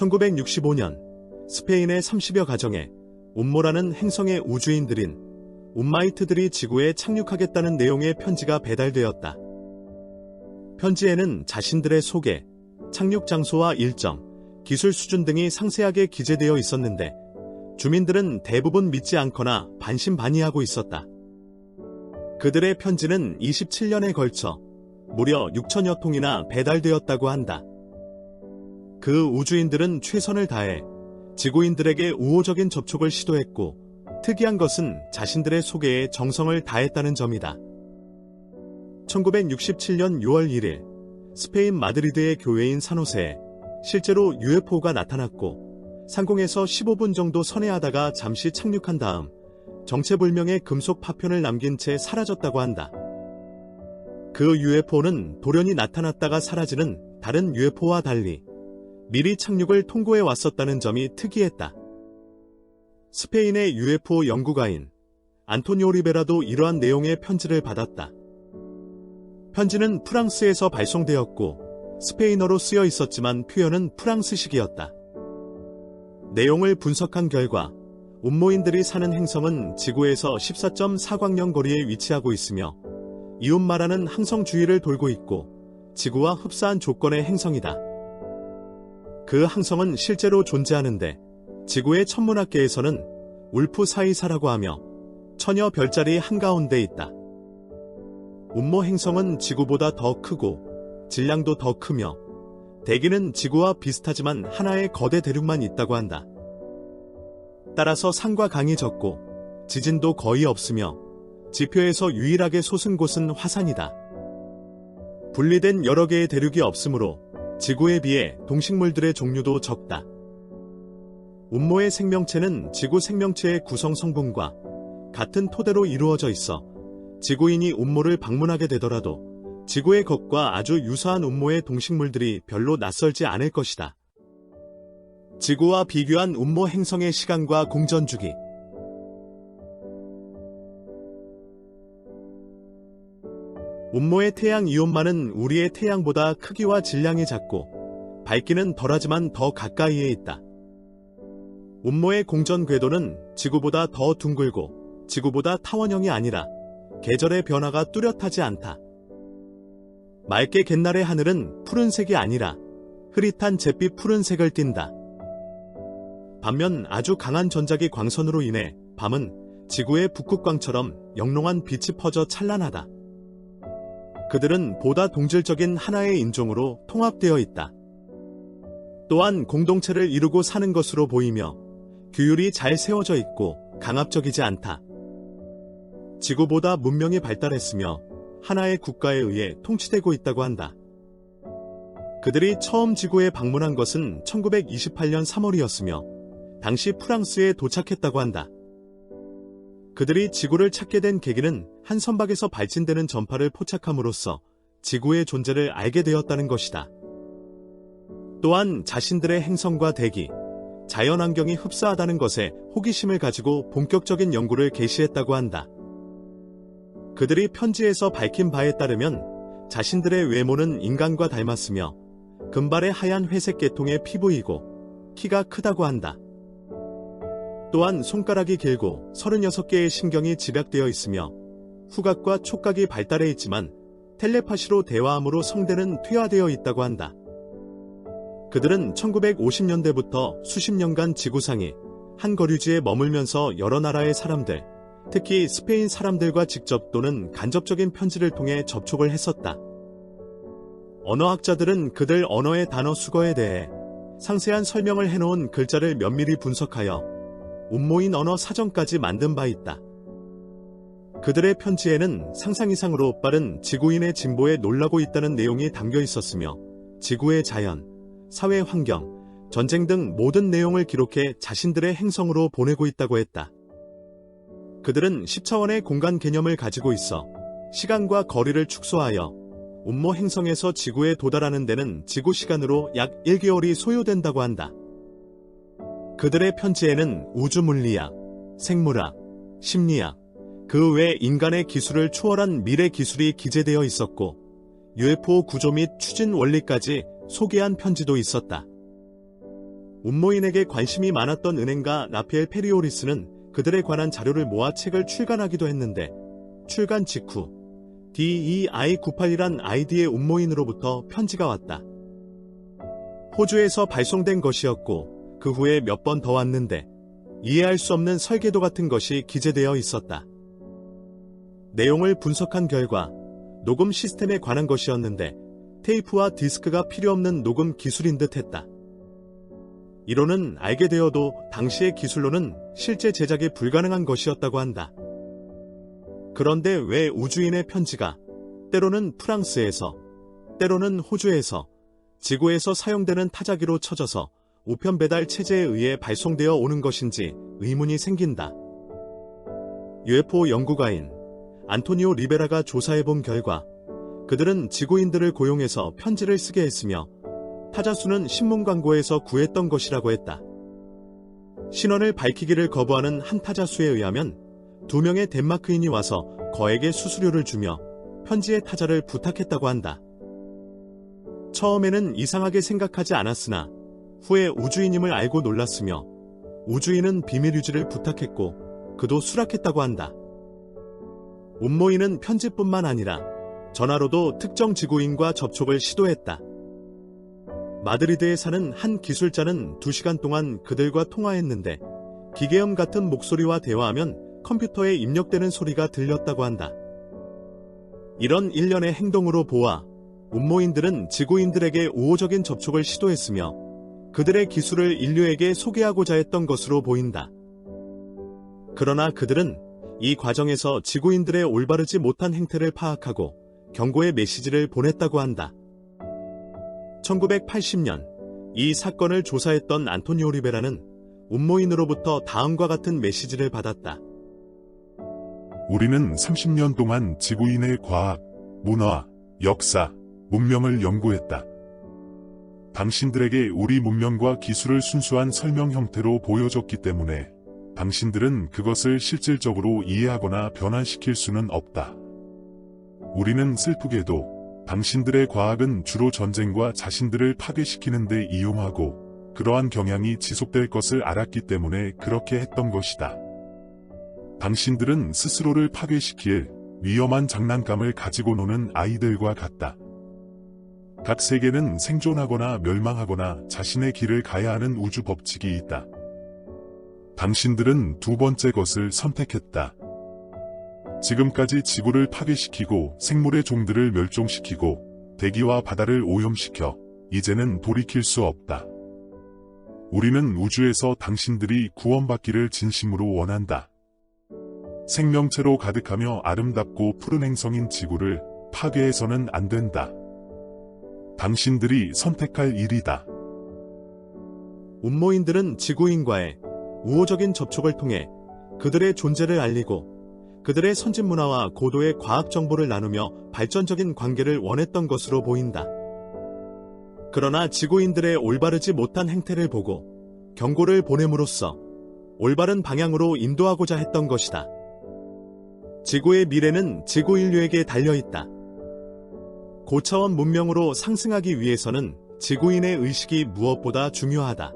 1965년 스페인의 30여 가정에 운모라는 행성의 우주인들인 운마이트들이 지구에 착륙하겠다는 내용의 편지가 배달되었다. 편지에는 자신들의 소개, 착륙 장소와 일정, 기술 수준 등이 상세하게 기재되어 있었는데 주민들은 대부분 믿지 않거나 반신반의하고 있었다. 그들의 편지는 27년에 걸쳐 무려 6천여 통이나 배달되었다고 한다. 그 우주인들은 최선을 다해 지구인들에게 우호적인 접촉을 시도했고 특이한 것은 자신들의 소개에 정성을 다했다는 점이다. 1967년 6월 1일 스페인 마드리드의 교회인 산호세에 실제로 UFO가 나타났고 상공에서 15분 정도 선회하다가 잠시 착륙한 다음 정체불명의 금속 파편을 남긴 채 사라졌다고 한다. 그 UFO는 돌연히 나타났다가 사라지는 다른 UFO와 달리 미리 착륙을 통고해 왔었다는 점이 특이했다. 스페인의 UFO 연구가인 안토니오 리베라도 이러한 내용의 편지를 받았다. 편지는 프랑스에서 발송되었고 스페인어로 쓰여 있었지만 표현은 프랑스식이었다. 내용을 분석한 결과 운모인들이 사는 행성은 지구에서 14.4광년 거리에 위치하고 있으며 이웃 말하는 항성 주위를 돌고 있고 지구와 흡사한 조건의 행성이다. 그 항성은 실제로 존재하는데 지구의 천문학계에서는 울프 사이사라고 하며 처녀 별자리 한가운데 있다. 운모 행성은 지구보다 더 크고 질량도 더 크며 대기는 지구와 비슷하지만 하나의 거대 대륙만 있다고 한다. 따라서 산과 강이 적고 지진도 거의 없으며 지표에서 유일하게 솟은 곳은 화산이다. 분리된 여러 개의 대륙이 없으므로 지구에 비해 동식물들의 종류도 적다. 운모의 생명체는 지구 생명체의 구성 성분과 같은 토대로 이루어져 있어 지구인이 운모를 방문하게 되더라도 지구의 것과 아주 유사한 운모의 동식물들이 별로 낯설지 않을 것이다. 지구와 비교한 운모 행성의 시간과 공전 주기 운모의 태양 이온만은 우리의 태양보다 크기와 질량이 작고 밝기는 덜하지만 더 가까이에 있다. 운모의 공전 궤도는 지구보다 더 둥글고 지구보다 타원형이 아니라 계절의 변화가 뚜렷하지 않다. 맑게 갯날의 하늘은 푸른색이 아니라 흐릿한 잿빛 푸른색을 띈다. 반면 아주 강한 전자기 광선으로 인해 밤은 지구의 북극광처럼 영롱한 빛이 퍼져 찬란하다. 그들은 보다 동질적인 하나의 인종으로 통합되어 있다. 또한 공동체를 이루고 사는 것으로 보이며 규율이 잘 세워져 있고 강압적이지 않다. 지구보다 문명이 발달했으며 하나의 국가에 의해 통치되고 있다고 한다. 그들이 처음 지구에 방문한 것은 1928년 3월이었으며 당시 프랑스에 도착했다고 한다. 그들이 지구를 찾게 된 계기는 한 선박에서 발진되는 전파를 포착함으로써 지구의 존재를 알게 되었다는 것이다. 또한 자신들의 행성과 대기, 자연환경이 흡사하다는 것에 호기심을 가지고 본격적인 연구를 개시했다고 한다. 그들이 편지에서 밝힌 바에 따르면 자신들의 외모는 인간과 닮았으며 금발의 하얀 회색 계통의 피부이고 키가 크다고 한다. 또한 손가락이 길고 36개의 신경이 집약되어 있으며 후각과 촉각이 발달해 있지만 텔레파시로 대화함으로 성대는 퇴화되어 있다고 한다. 그들은 1950년대부터 수십 년간 지구상에 한 거류지에 머물면서 여러 나라의 사람들, 특히 스페인 사람들과 직접 또는 간접적인 편지를 통해 접촉을 했었다. 언어학자들은 그들 언어의 단어 수거에 대해 상세한 설명을 해놓은 글자를 면밀히 분석하여 운모인 언어 사전까지 만든 바 있다. 그들의 편지에는 상상 이상으로 빠른 지구인의 진보에 놀라고 있다는 내용이 담겨 있었으며 지구의 자연, 사회 환경, 전쟁 등 모든 내용을 기록해 자신들의 행성으로 보내고 있다고 했다. 그들은 10차원의 공간 개념을 가지고 있어 시간과 거리를 축소하여 운모 행성에서 지구에 도달하는 데는 지구 시간으로 약 1개월이 소요된다고 한다. 그들의 편지에는 우주 물리학, 생물학, 심리학, 그 외 인간의 기술을 초월한 미래 기술이 기재되어 있었고 UFO 구조 및 추진 원리까지 소개한 편지도 있었다. 운모인에게 관심이 많았던 은행가 라피엘 페리오리스는 그들에 관한 자료를 모아 책을 출간하기도 했는데 출간 직후 DEI98이란 아이디의 운모인으로부터 편지가 왔다. 호주에서 발송된 것이었고 그 후에 몇 번 더 왔는데 이해할 수 없는 설계도 같은 것이 기재되어 있었다. 내용을 분석한 결과 녹음 시스템에 관한 것이었는데 테이프와 디스크가 필요 없는 녹음 기술인 듯 했다. 이론은 알게 되어도 당시의 기술로는 실제 제작이 불가능한 것이었다고 한다. 그런데 왜 우주인의 편지가 때로는 프랑스에서, 때로는 호주에서, 지구에서 사용되는 타자기로 쳐져서 우편 배달 체제에 의해 발송되어 오는 것인지 의문이 생긴다. UFO 연구가인 안토니오 리베라가 조사해본 결과 그들은 지구인들을 고용해서 편지를 쓰게 했으며 타자수는 신문 광고에서 구했던 것이라고 했다. 신원을 밝히기를 거부하는 한 타자수에 의하면 두 명의 덴마크인이 와서 거액의 수수료를 주며 편지의 타자를 부탁했다고 한다. 처음에는 이상하게 생각하지 않았으나 후에 우주인임을 알고 놀랐으며 우주인은 비밀 유지를 부탁했고 그도 수락했다고 한다. 운모인은 편지뿐만 아니라 전화로도 특정 지구인과 접촉을 시도했다. 마드리드에 사는 한 기술자는 2시간 동안 그들과 통화했는데 기계음 같은 목소리와 대화하면 컴퓨터에 입력되는 소리가 들렸다고 한다. 이런 일련의 행동으로 보아 운모인들은 지구인들에게 우호적인 접촉을 시도했으며 그들의 기술을 인류에게 소개하고자 했던 것으로 보인다. 그러나 그들은 이 과정에서 지구인들의 올바르지 못한 행태를 파악하고 경고의 메시지를 보냈다고 한다. 1980년 이 사건을 조사했던 안토니오 리베라는 운모인으로부터 다음과 같은 메시지를 받았다. 우리는 30년 동안 지구인의 과학, 문화, 역사, 문명을 연구했다. 당신들에게 우리 문명과 기술을 순수한 설명 형태로 보여줬기 때문에 당신들은 그것을 실질적으로 이해하거나 변환시킬 수는 없다. 우리는 슬프게도 당신들의 과학은 주로 전쟁과 자신들을 파괴시키는 데 이용하고 그러한 경향이 지속될 것을 알았기 때문에 그렇게 했던 것이다. 당신들은 스스로를 파괴시킬 위험한 장난감을 가지고 노는 아이들과 같다. 각 세계는 생존하거나 멸망하거나 자신의 길을 가야 하는 우주 법칙이 있다. 당신들은 두 번째 것을 선택했다. 지금까지 지구를 파괴시키고 생물의 종들을 멸종시키고 대기와 바다를 오염시켜 이제는 돌이킬 수 없다. 우리는 우주에서 당신들이 구원받기를 진심으로 원한다. 생명체로 가득하며 아름답고 푸른 행성인 지구를 파괴해서는 안 된다. 당신들이 선택할 일이다. 운모인들은 지구인과의 우호적인 접촉을 통해 그들의 존재를 알리고 그들의 선진 문화와 고도의 과학 정보를 나누며 발전적인 관계를 원했던 것으로 보인다. 그러나 지구인들의 올바르지 못한 행태를 보고 경고를 보냄으로써 올바른 방향으로 인도하고자 했던 것이다. 지구의 미래는 지구 인류에게 달려있다. 고차원 문명으로 상승하기 위해서는 지구인의 의식이 무엇보다 중요하다.